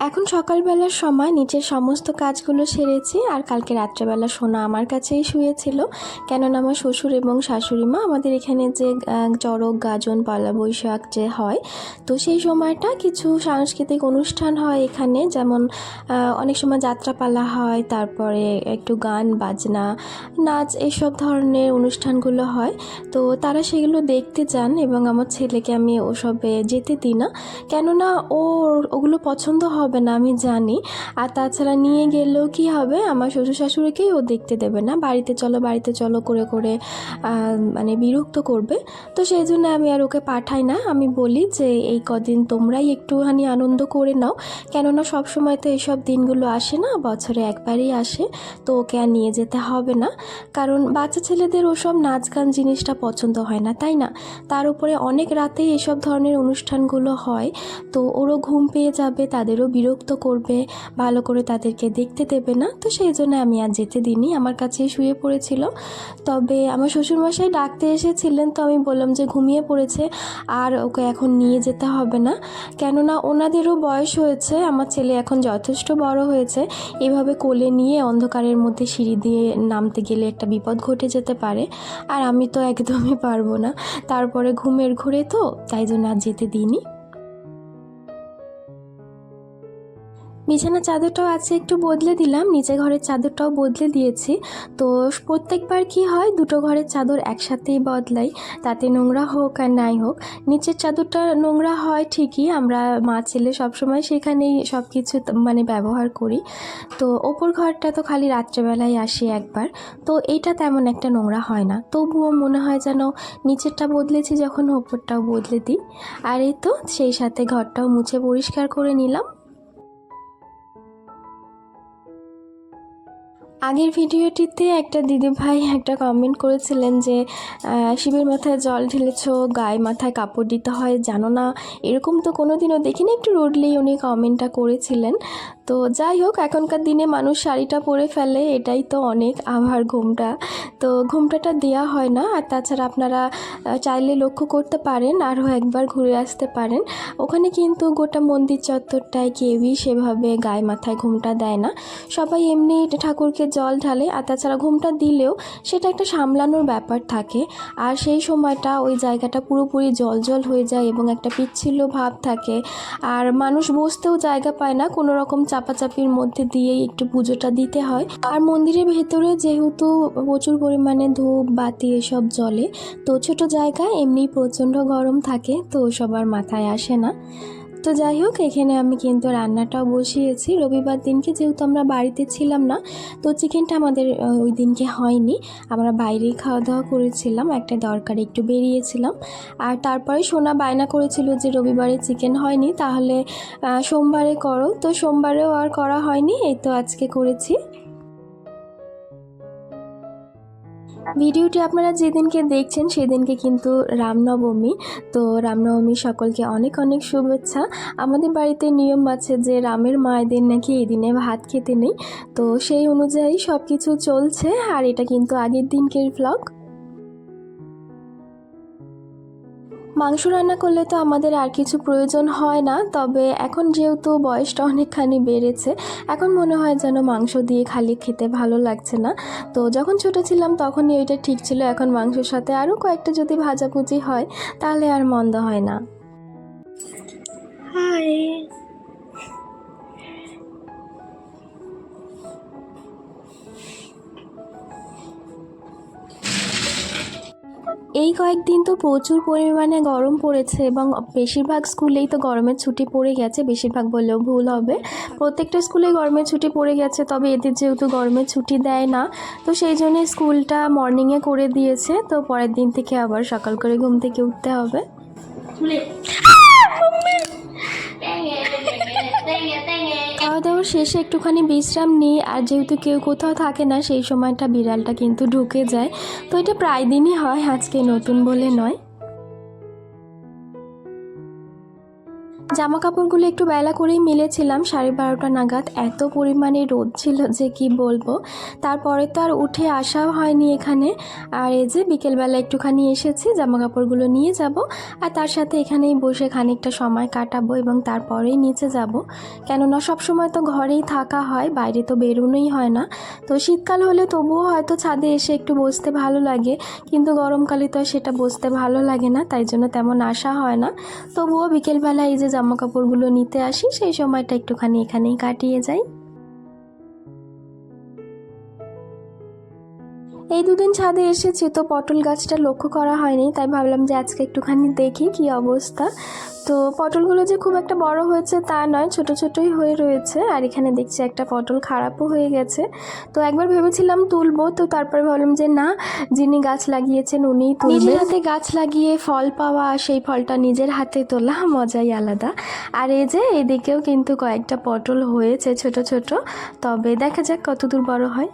এখন সকালবেলার সময় নিচের সমস্ত কাজগুলো সেরেছি আর কালকে রাত্রেবেলা সোনা আমার কাছেই শুয়েছিল। কেননা আমার শ্বশুর এবং শাশুড়ি মা আমাদের এখানে যে চড়ক, গাজন পয়লা বৈশাখ যে হয়, তো সেই সময়টা কিছু সাংস্কৃতিক অনুষ্ঠান হয় এখানে। যেমন অনেক সময় যাত্রাপালা হয়, তারপরে একটু গান, বাজনা, নাচ এসব ধরনের অনুষ্ঠানগুলো হয়। তো তারা সেগুলো দেখতে যান এবং আমার ছেলেকে আমি ওসবে যেতে দিই না। কেননা ওর, ওগুলো পছন্দ হবে না, আমি জানি। আর তাছাড়া নিয়ে গেলেও কি হবে? আমার শ্বশুর শাশুড়িকেই ও দেখতে দেবে না। বাড়িতে চলো বাড়িতে চলো করে করে মানে বিরক্ত করবে। তো সেই জন্য আমি আর ওকে পাঠাই না। আমি বলি যে, এই কদিন তোমরাই একটুখানি আনন্দ করে নাও। কেননা সব সময় তো এইসব দিনগুলো আসে না, বছরে একবারই আসে। তো ওকে আর নিয়ে যেতে হবে না। কারণ বাচ্চা ছেলেদের ওসব নাচ গান জিনিসটা পছন্দ হয় না, তাই না? তার উপরে অনেক রাতেই এসব ধরনের অনুষ্ঠানগুলো হয়। তো ওরও ঘুম পেয়ে যাবে, তাদেরও বিরক্ত করবে, ভালো করে তাদেরকে দেখতে দেবে না, তো সেই জন্য আমি আর যেতে দিইনি, আমার কাছে শুয়ে পড়েছিল। তবে আমার শ্বশুরমশাই ডাকতে এসেছিলেন, তো আমি বললাম যে ঘুমিয়ে পড়েছে, আর ওকে এখন নিয়ে যেতে হবে না। কেননা ওনাদেরও বয়স হয়েছে, আমার ছেলে এখন যথেষ্ট বড় হয়েছে, এভাবে কোলে নিয়ে অন্ধকারের মধ্যে সিঁড়ি দিয়ে নামতে গেলে একটা বিপদ ঘটে যেতে পারে, আর আমি তো একদমই পারব না। তারপরে ঘুমের ঘুরে তো, তাই জন্য আর যেতে দিইনি। বিছানার চাদরটাও আছে, একটু বদলে দিলাম। নিচে ঘরের চাদরটাও বদলে দিয়েছি। তো প্রত্যেকবার কি হয়, দুটো ঘরের চাদর একসাথেই বদলাই। তাতে নোংরা হোক আর নাই হোক, নিচের চাদরটা নোংরা হয় ঠিকই। আমরা মা, ছেলে সবসময় সেখানেই সব কিছু মানে ব্যবহার করি। তো ওপর ঘরটা তো খালি রাত্রেবেলায় আসি একবার। তো এইটা তেমন একটা নোংরা হয় না। তবুও মনে হয় যেন নিচেরটা বদলেছি, যখন ওপরটাও বদলে দিই। আর এই তো, সেই সাথে ঘরটাও মুছে পরিষ্কার করে নিলাম। আগের ভিডিওটিতে একটা দিদি ভাই একটা কমেন্ট করেছিলেন যে শিবের মাথায় জল ঢেলেছো, গায়ে মাথায় কাপড় দিতে হয়, জানো না। এরকম তো কোনো দিনও দেখিনি, একটু রুডলি উনি কমেন্টটা করেছিলেন। তো যাই হোক, এখনকার দিনে মানুষ শাড়িটা পরে ফেলে, এটাই তো অনেক আভার ঘুমটা। তো ঘুমটাটা দেওয়া হয় না, আর তাছাড়া আপনারা চাইলে লক্ষ্য করতে পারেন, আরও একবার ঘুরে আসতে পারেন। ওখানে কিন্তু গোটা মন্দির চত্বরটায় কেউই সেভাবে গায়ে মাথায় ঘুমটা দেয় না। সবাই এমনি ঠাকুরকে জল ঢালে আর তাছাড়া ঘুমটা দিলেও সেটা একটা সামলানোর ব্যাপার থাকে। আর সেই সময়টা ওই জায়গাটা পুরোপুরি জল জল হয়ে যায় এবং একটা পিচ্ছিল ভাব থাকে। আর মানুষ বসতেও জায়গা পায় না, কোনো রকম চাপাচাপির মধ্যে দিয়েই একটু পুজোটা দিতে হয়। আর মন্দিরের ভেতরে যেহেতু প্রচুর পরিমাণে ধূপ, বাতি এসব জলে তো ছোট জায়গা এমনি প্রচণ্ড গরম থাকে, তো সবার মাথায় আসে না। তো যাই হোক, এখানে আমি কিন্তু রান্নাটাও বসিয়েছি। রবিবার দিনকে যেহেতু আমরা বাড়িতে ছিলাম না, তো চিকেনটা আমাদের ওই দিনকে হয়নি। আমরা বাইরেই খাওয়া দাওয়া করেছিলাম, একটা দরকারে একটু বেরিয়েছিলাম। আর তারপরে সোনা বায়না করেছিল যে রবিবারে চিকেন হয়নি, তাহলে সোমবারে করো। তো সোমবারেও আর করা হয়নি, এই তো আজকে করেছি। ভিডিওটি আপনারা যেদিনকে দেখছেন সেদিনকে কিন্তু রামনবমী। তো রামনবমী সকলকে অনেক অনেক শুভেচ্ছা। আমাদের বাড়িতে নিয়ম আছে যে রামের মায়েদের নাকি এই দিনে ভাত খেতে নেই। তো সেই অনুযায়ী সব কিছু চলছে আর এটা কিন্তু আগের দিনকের ভ্লগ মাংস রান্না করলে তো আমাদের আর কিছু প্রয়োজন হয় না, তবে এখন যেহেতু বয়সটা অনেকখানি বেড়েছে, এখন মনে হয় যেন মাংস দিয়ে খালি খেতে ভালো লাগছে না। তো যখন ছোট ছিলাম তখনই ওইটা ঠিক ছিল, এখন মাংসের সাথে আরও কয়েকটা যদি ভাজাভুজি হয়, তাহলে আর মন্দ হয় না। হাই এই কয়েকদিন তো প্রচুর পরিমাণে গরম পড়েছে এবং বেশিরভাগ স্কুলেই তো গরমের ছুটি পড়ে গেছে বেশিরভাগ বললেও ভুল হবে। প্রত্যেকটা স্কুলেই গরমের ছুটি পড়ে গেছে তবে এদের যেহেতু গরমের ছুটি দেয় না তো সেই জন্যে স্কুলটা মর্নিংয়ে করে দিয়েছে তো পরের দিন থেকে আবার সকাল করে ঘুম থেকে উঠতে হবে। খাওয়া দাওয়া শেষে একটুখানি বিশ্রাম নিই, আর যেহেতু কেউ কোথাও থাকে না, সেই সময়টা বিড়ালটা কিন্তু ঢুকে যায়। তো এটা প্রায় দিনই হয়, আজকে নতুন বলে নয়। জামা কাপড়গুলো একটু বেলা করেই মিলেছিলাম, সাড়ে বারোটা নাগাদ। এত পরিমাণে রোদ ছিল যে কি বলব। তারপরে তো আর উঠে আসাও হয়নি এখানে। আর এই যে বিকেলবেলা একটুখানি এসেছি জামা কাপড়গুলো নিয়ে যাব। আর তার সাথে এখানেই বসে খানিকটা সময় কাটাবো এবং তারপরেই নিচে যাব। কেননা সবসময় তো ঘরেই থাকা হয়, বাইরে তো বেরোনোই হয় না। তো শীতকাল হলে তবুও হয়তো ছাদে এসে একটু বসতে ভালো লাগে, কিন্তু গরমকালে তো সেটা বসতে ভালো লাগে না, তাই জন্য তেমন আসা হয় না। তবুও বিকেলবেলা এই যে জামা কাপড়গুলো নিতে আসি সেই সময়টা একটুখানি এখানেই কাটিয়ে যাই। এই দুদিন ছাদে এসেছি, তো পটল গাছটা লক্ষ্য করা হয়নি, তাই ভাবলাম যে আজকে একটুখানি দেখি কি অবস্থা। তো পটলগুলো যে খুব একটা বড় হয়েছে তা নয়, ছোট ছোটই হয়ে রয়েছে, আর এখানে দেখছি একটা পটল খারাপও হয়ে গেছে। তো একবার ভেবেছিলাম তুলবো, তো তারপরে ভাবলাম যে না, যিনি গাছ লাগিয়েছেন উনিই তুলবে। হাতে গাছ লাগিয়ে ফল পাওয়া, সেই ফলটা নিজের হাতে তোলা মজাই আলাদা। আর এই যে, এদিকেও কিন্তু কয়েকটা পটল হয়েছে ছোট ছোট, তবে দেখা যাক কতদূর বড় হয়।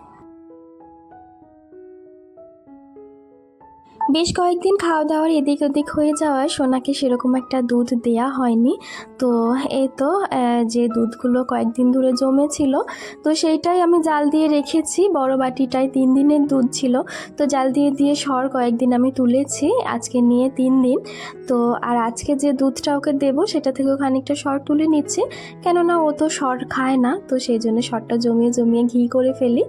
বেশ কয়েকদিন খাওয়া দাওয়ার এদিক ওদিক হয়ে যাওয়ায় সোনাকে সেরকম একটা দুধ দেয়া হয়নি। তো এই তো যে দুধগুলো কয়েকদিন ধরে জমেছিল, তো সেইটাই আমি জাল দিয়ে রেখেছি। বড় বাটিটায় তিন দিনের দুধ ছিল, তো জাল দিয়ে দিয়ে সর কয়েকদিন আমি তুলেছি, আজকে নিয়ে তিন দিন। তো আর আজকে যে দুধটা ওকে দেবো, সেটা থেকেও খানিকটা সর তুলে নিচ্ছি, কেননা ও তো সর খায় না, তো সেই জন্য সরটা জমিয়ে জমিয়ে ঘি করে ফেলি।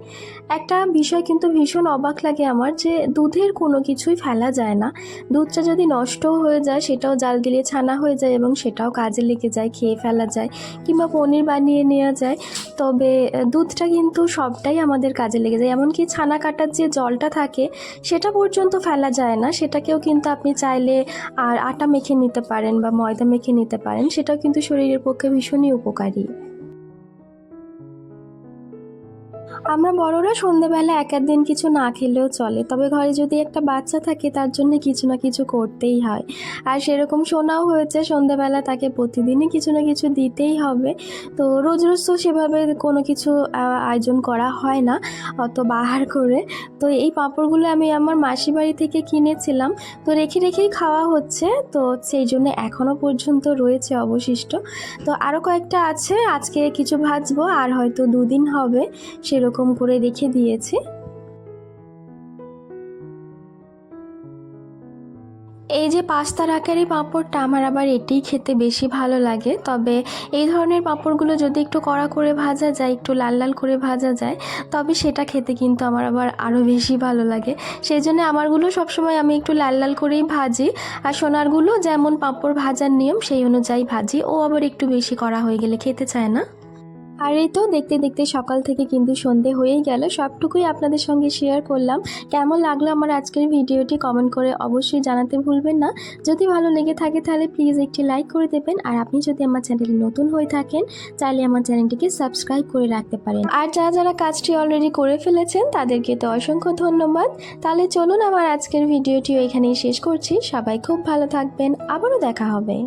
একটা বিষয় কিন্তু ভীষণ অবাক লাগে আমার যে দুধের কোনো কিছুই ফেলা যায় না। দুধটা যদি নষ্টও হয়ে যায়, সেটাও জাল দিলে ছানা হয়ে যায় এবং সেটাও কাজে লেগে যায়, খেয়ে ফেলা যায় কিংবা পনির বানিয়ে নেওয়া যায়। তবে দুধটা কিন্তু সবটাই আমাদের কাজে লেগে যায়। এমনকি ছানা কাটার যে জলটা থাকে, সেটা পর্যন্ত ফেলা যায় না। সেটাকেও কিন্তু আপনি চাইলে আর আটা মেখে নিতে পারেন বা ময়দা মেখে নিতে পারেন। সেটাও কিন্তু শরীরের পক্ষে ভীষণই উপকারী। আমরা বড়রা সন্ধেবেলা এক দিন কিছু না খেলেও চলে। তবে ঘরে যদি একটা বাচ্চা থাকে, তার জন্য কিছু না কিছু করতেই হয়। আর সেরকম শোনাও হয়েছে, সন্ধেবেলা তাকে প্রতিদিনই কিছু না কিছু দিতেই হবে। তো রোজ রোজ তো সেভাবে কোনো কিছু আয়োজন করা হয় না, অত বাহার করে। তো এই পাঁপড়গুলো আমি আমার মাসি বাড়ি থেকে কিনেছিলাম। তো রেখে রেখেই খাওয়া হচ্ছে। তো সেই জন্য এখনও পর্যন্ত রয়েছে অবশিষ্ট। তো আরও কয়েকটা আছে, আজকে কিছু ভাজবো, আর হয়তো দুদিন হবে সেরকম করে রেখে দিয়েছি। এই যে পাস্তার আকারে পাঁপড়টা আমার আবার এটিই খেতে বেশি ভালো লাগে, তবে এই ধরনের পাঁপড়গুলো যদি একটু কড়া করে ভাজা যায়, একটু লাল লাল করে ভাজা যায়, তবে সেটা খেতে কিন্তু আমার আবার আরও বেশি ভালো লাগে। সেই জন্য আমারগুলো সবসময় আমি একটু লাল লাল করেই ভাজি, আর সোনারগুলো যেমন পাঁপড় ভাজার নিয়ম সেই অনুযায়ী ভাজি, ও আবার একটু বেশি করা হয়ে গেলে খেতে চায় না। আর এই তো দেখতে দেখতে সকাল থেকে কিন্তু সন্ধে হয়েই গেল। সবটুকুই আপনাদের সঙ্গে শেয়ার করলাম। কেমন লাগল আমার আজকের ভিডিওটি কমেন্ট করে অবশ্যই জানাতে ভুলবেন না। যদি ভালো লেগে থাকে তাহলে প্লিজ একটি লাইক করে দেবেন। আর আপনি যদি আমার চ্যানেলে নতুন হয়ে থাকেন চাইলে আমার চ্যানেলটিকে সাবস্ক্রাইব করে রাখতে পারেন। আর যারা যারা কাজটি অলরেডি করে ফেলেছেন, তাদেরকে তো অসংখ্য ধন্যবাদ। তাহলে চলুন আমার আজকের ভিডিওটিও এখানেই শেষ করছি। সবাই খুব ভালো থাকবেন। আবারও দেখা হবে।